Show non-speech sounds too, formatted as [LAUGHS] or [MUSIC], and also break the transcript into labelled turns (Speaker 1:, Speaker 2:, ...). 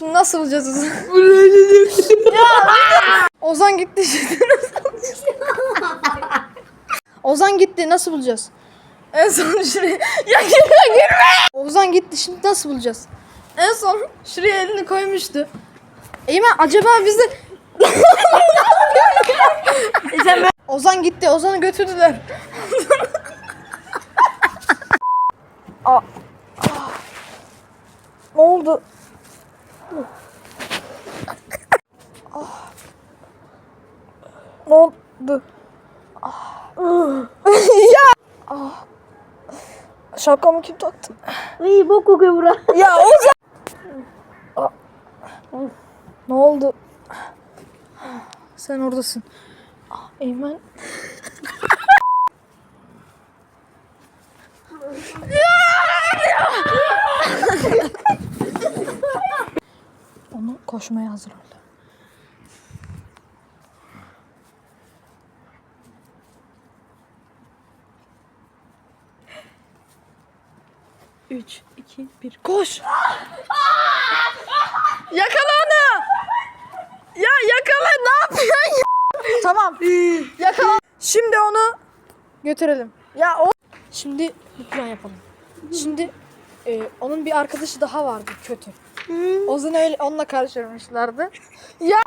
Speaker 1: Şimdi nasıl bulacağız Ozan? [LAUGHS] [LAUGHS] Ozan gitti şimdi nasıl bulacağız? Ozan gitti nasıl bulacağız? En son şuraya... Ya [LAUGHS] girme girme! Ozan gitti şimdi nasıl bulacağız? En son şuraya elini koymuştu. Eymen acaba bizi... Ozan gitti. Ozan'ı götürdüler. Aa. Ah. Ne oldu? Ah. Ne oldu? Ah. ya. Ah. Şapkamı kim taktı?
Speaker 2: İyi bok kokuyor bura.
Speaker 1: Ya Ozan. Ah. [LAUGHS] Ne oldu? Sen oradasın. Ah, Eymen. [LAUGHS] Onu koşmaya hazır ol. Üç, iki, bir, koş! Yakala onu! Ya yakala ne yapıyorsun ya? Tamam. Yakala. Şimdi onu götürelim. Ya o Şimdi bir plan yapalım. Şimdi e, onun bir arkadaşı daha vardı kötü. Ozan öyle onunla karıştırmışlardı. Ya